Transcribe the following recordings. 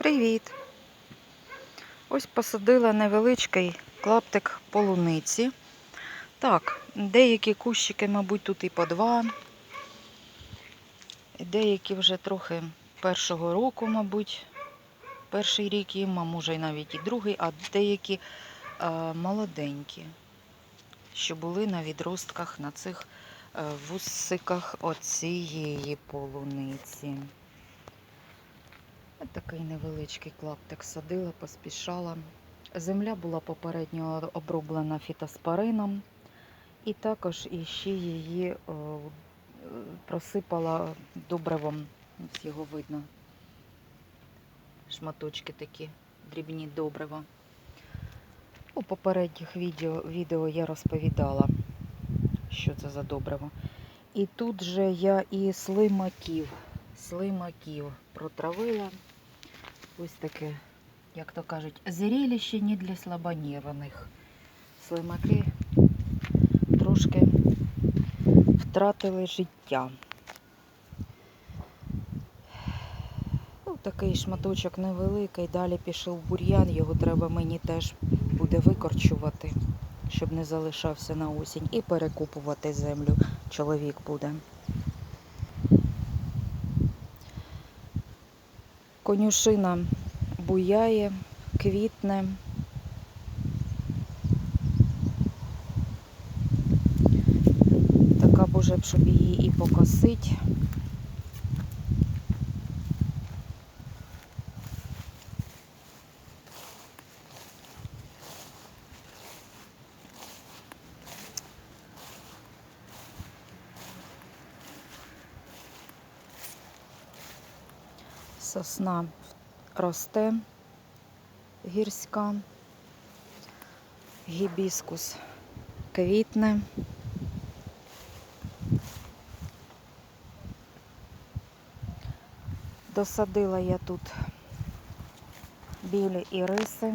Привіт! Ось посадила невеличкий клаптик полуниці. Так, деякі кущики, мабуть, тут і по два. Деякі вже трохи першого року, мабуть, перший рік їм, а може і навіть і другий, а деякі е, молоденькі, що були на відростках на цих е, вусиках оцієї полуниці. Ось такий невеличкий клаптик садила, поспішала. Земля була попередньо оброблена фітоспорином. І також іще її просипала добривом. Ось його видно. Шматочки такі, дрібні добрива. У попередніх відео, відео я розповідала, що це за добриво. І тут же я і слимаків, слимаків протравила. Ось таке, як то кажуть, зрелище не для слабонервних. Слимаки трошки втратили життя. Ну, такий шматочок невеликий, далі пішов бур'ян, його треба мені теж буде викорчувати, щоб не залишався на осінь, і перекупувати землю. Чоловік буде. Конюшина буяє, квітне. Така б щоб її і покосить. Сосна росте гірська, гібіскус квітне. Досадила я тут білі іриси.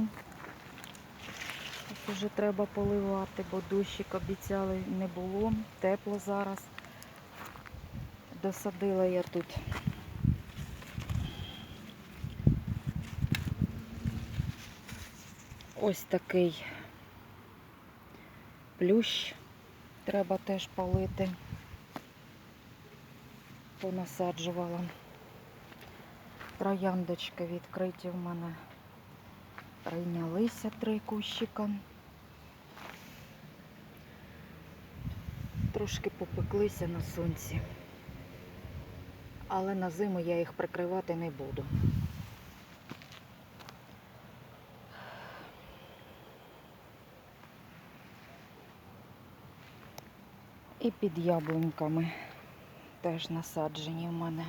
Ось Вже треба поливати, бо дощик обіцяли не було, тепло зараз. Досадила я тут ось такий плющ. Треба теж полити. Понасаджувала. Трояндочки відкриті в мене. Прийнялися три кущика. Трошки попеклися на сонці. Але на зиму я їх прикривати не буду. І під яблуньками теж насаджені в мене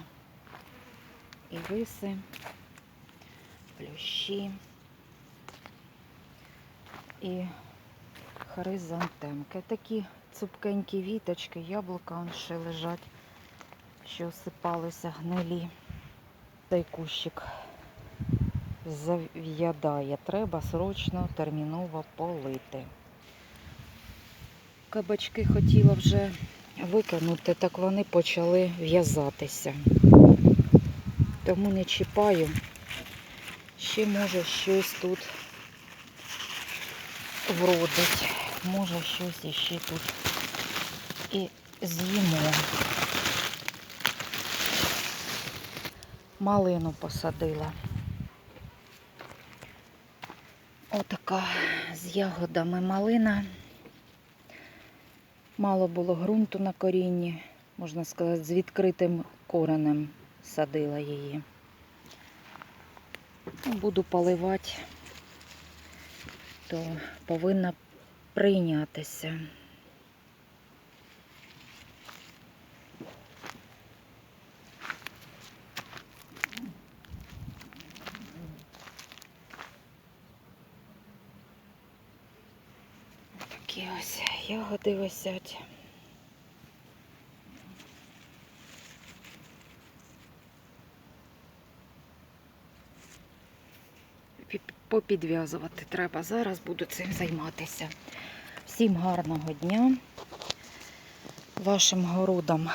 і риси, плющі і хризантемки. Такі цупкенькі віточки, яблука вон ще лежать, що осипалися гнилі. Цей кущик зав'ядає. Треба срочно терміново полити. Кабачки хотіла вже викинути, так вони почали в'язатися. Тому не чіпаю. Ще може щось тут вродить. Може щось іще тут і з'їмо. Малину посадила. Отака з ягодами малина. Мало було ґрунту на корінні, можна сказати, з відкритим коренем садила її. Ну, Буду поливати, то повинна прийнятися. Такі ось ягоди висять. Попідв'язувати треба. Зараз буду цим займатися. Всім гарного дня. Вашим городам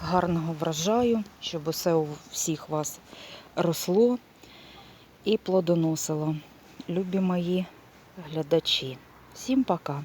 гарного врожаю, щоб усе у всіх вас росло і плодоносило. Любі мої глядачі. Всім пока!